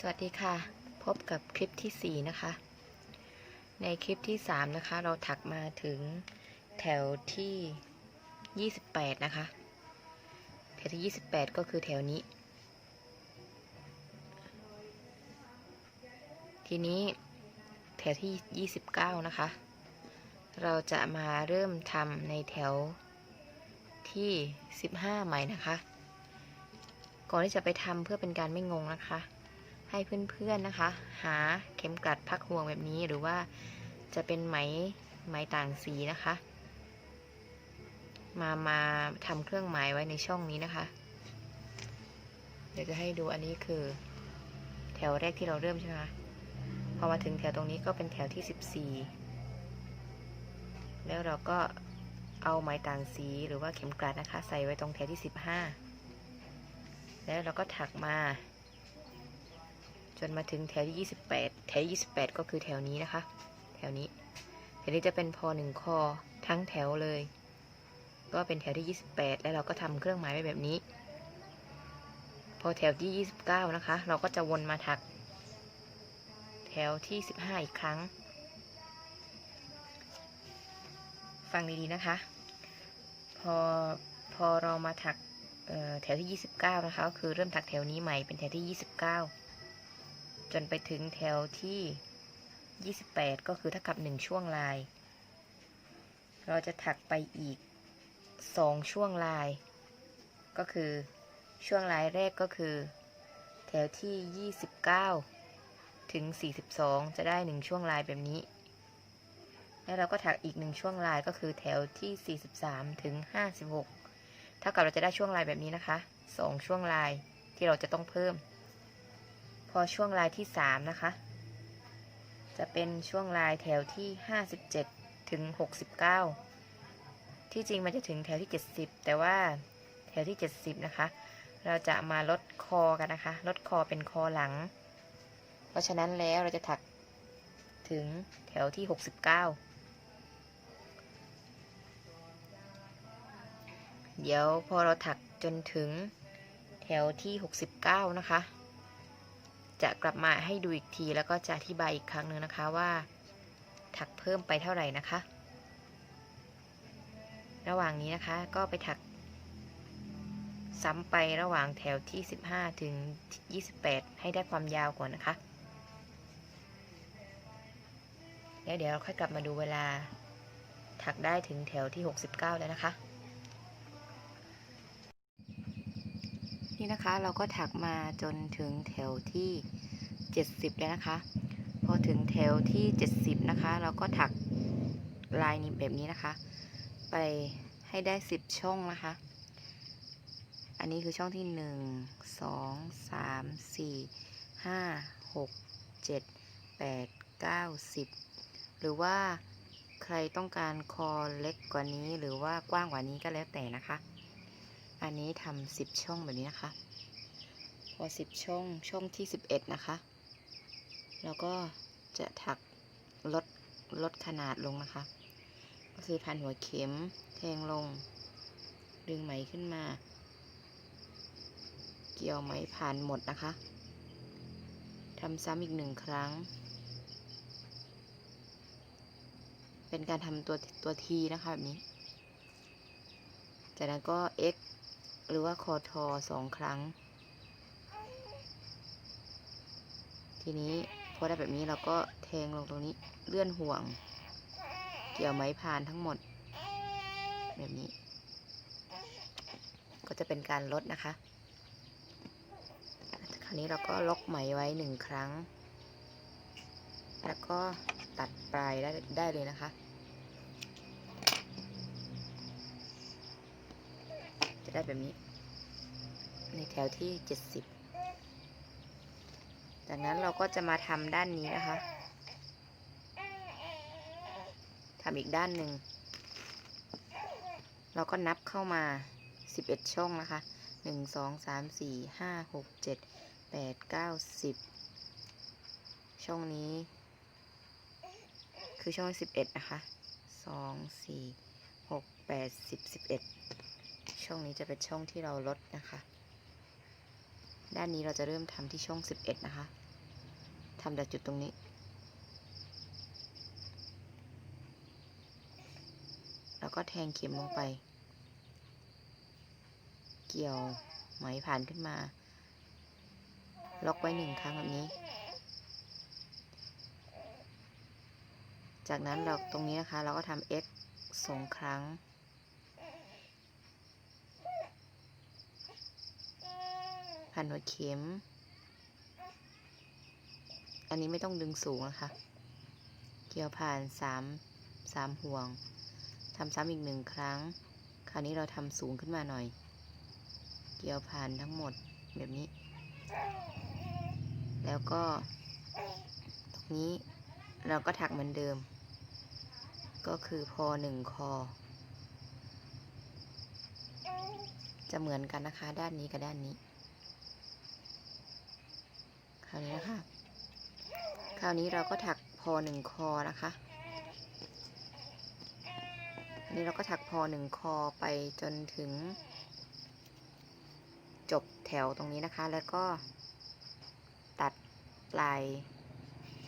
สวัสดีค่ะ พบกับคลิปที่ 4 นะคะ ในคลิปที่ 3 นะคะ เราถักมาถึงแถวที่ 28 นะคะ แถวที่ 28 ก็คือแถวนี้ ทีนี้แถวที่ 29 นะคะ เราจะมาเริ่มทำในแถวที่ 15 ใหม่นะคะ ก่อนที่จะไปทำเพื่อเป็นการไม่งงนะคะ ให้เพื่อนๆนะคะ หาเข็มกลัดพักห่วงแบบนี้หรือว่าจะเป็นไหมไหมต่างสีนะคะ มามาทำเครื่องหมายไว้ในช่องนี้นะคะ เดี๋ยวจะให้ดูอันนี้คือ แถวแรกที่เราเริ่มใช่ไหมคะพอมาถึงแถวตรงนี้ก็เป็นแถวที่ 14 แล้วเราก็เอาไหมต่างสีหรือว่าเข็มกลัดนะคะ ใส่ไว้ตรงแถวที่ 15 แล้วเราก็ถักมา จนมาถึงแถวที่ 28 แถวที่28 ก็คือแถวนี้นะคะ แถวนี้ แถวนี้จะเป็นพอหนึ่งคอทั้งแถวเลย ก็เป็นแถวที่ 28 แล้วเราก็ทำเครื่องหมายไว้แบบนี้ พอแถวที่ 29 นะคะ เราก็จะวนมาถัก แถวที่ 15 อีกครั้ง ฟังดีๆนะคะ พอพอเรามาถักแถวที่ 29 นะคะ ก็คือเริ่มถักแถวนี้ใหม่เป็นแถวที่ 29 จนไปถึงแถวที่ 28 ก็คือเท่ากับ 1 ช่วงลาย เราจะถักไปอีก 2 ช่วงลาย ก็คือช่วงลายแรกก็คือ แถวที่ 29 ถึง 42 จะได้ 1 ช่วงลายแบบนี้ แล้วเราก็ถักอีก 1 ช่วงลายก็คือแถวที่ 43 ถึง 56 เท่ากับเราจะได้ช่วงลายแบบนี้นะคะ 2 ช่วงลายที่เราจะต้องเพิ่ม พอช่วงลายที่3นะคะ จะเป็นช่วงลายแถวที่57ถึง69ที่จริงมันจะถึงแถวที่70แต่ว่าแถวที่70นะคะ เราจะมาลดคอกันนะคะ ลดคอเป็นคอหลัง เพราะฉะนั้นแล้วเราจะถักถึงแถวที่69เดี๋ยวพอเราถักจนถึงแถวที่ 69 นะคะ จะกลับมาให้ดูอีกทีแล้วก็จะอธิบายอีกครั้งหนึ่งนะคะว่า ถักเพิ่มไปเท่าไหร่นะคะ ระหว่างนี้นะคะก็ไปถัก ซ้ำไประหว่างแถวที่ 15 ถึง 28 ให้ได้ความยาวก่อนนะคะ แล้วเดี๋ยวเราค่อยกลับมาดูเวลาถักได้ถึงแถวที่ 69 แล้วนะคะ นี่นะคะเราก็ถักมาจนถึงแถวที่ 70 แล้วนะคะ พอถึงแถวที่ 70 นะคะ เราก็ถักลายนี้แบบนี้นะคะ ไปให้ได้ 10 ช่องนะคะ อันนี้คือช่องที่ 1 2 3 4 5 6 7 8 9 10 หรือว่าใครต้องการคอเล็กกว่านี้หรือว่ากว้างกว่านี้ก็แล้วแต่นะคะ อันนี้ทำสิบช่องแบบนี้นะคะ พอสิบช่องช่องที่สิบเอ็ดนะคะ แล้วก็จะถักลดลดขนาดลงนะคะ ก็คือพันหัวเข็มแทงลง ดึงไหมขึ้นมา เกี่ยวไหมผ่านหมดนะคะทำซ้ำอีกหนึ่งครั้ง เป็นการทำตัวตัวทีนะคะแบบนี้ จากนั้นก็ x หรือว่าคอทอสองครั้ง ทีนี้พอได้แบบนี้เราก็แทงลงตรงนี้เลื่อนห่วง เกี่ยวไม้พานทั้งหมด แบบนี้ ก็จะเป็นการลดนะคะ คราวนี้เราก็ล็อกไหมไว้หนึ่งครั้ง แล้วก็ตัดปลายได้ได้เลยนะคะ จะได้แบบนี้ ในแถวที่70จากนั้นเราก็จะมาทำด้านนี้นะคะทำอีกด้านหนึ่ง เราก็นับเข้ามา 11 ช่องนะคะ 1 2 3 4 5 6 7 8 9 10 ช่องนี้ คือช่อง 11 นะคะ 2 4 6 8 10 11 ช่องนี้จะเป็นช่องที่เราลดนะคะ ด้านนี้เราจะเริ่มทำที่ช่อง 11 นะคะทำจากจุดตรงนี้ แล้วก็แทงเข็มลงไป เกี่ยวไหมผ่านขึ้นมา ล็อกไว้หนึ่งครั้งแบบนี้ จากนั้นเราตรงนี้นะคะ เราก็ทำ x สองครั้ง พันหัวเข็ม อันนี้ไม่ต้องดึงสูงนะคะ เกี่ยวผ่านสามสามห่วงทำซ้ำอีกหนึ่งครั้ง คราวนี้เราทำสูงขึ้นมาหน่อย เกี่ยวผ่านทั้งหมดแบบนี้ แล้วก็ ตรงนี้เราก็ถักเหมือนเดิม ก็คือพอหนึ่งคอ จะเหมือนกันนะคะ ด้านนี้กับด้านนี้ คราวนี้นะคะ คราวนี้เราก็ถักพอหนึ่งคอนะคะอันนี้เราก็ถักพอหนึ่งคอไปจนถึง จบแถวตรงนี้นะคะ แล้วก็ตัดปลาย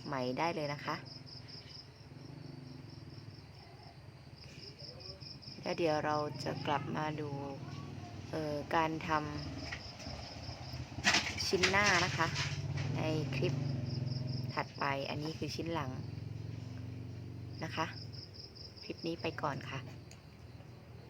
ไหมได้เลยนะคะแล้วเดี๋ยวเราจะกลับมาดูการทำชิ้นหน้านะคะ ในคลิปถัดไปอันนี้คือชิ้นหลังนะคะ คลิปนี้ไปก่อนค่ะ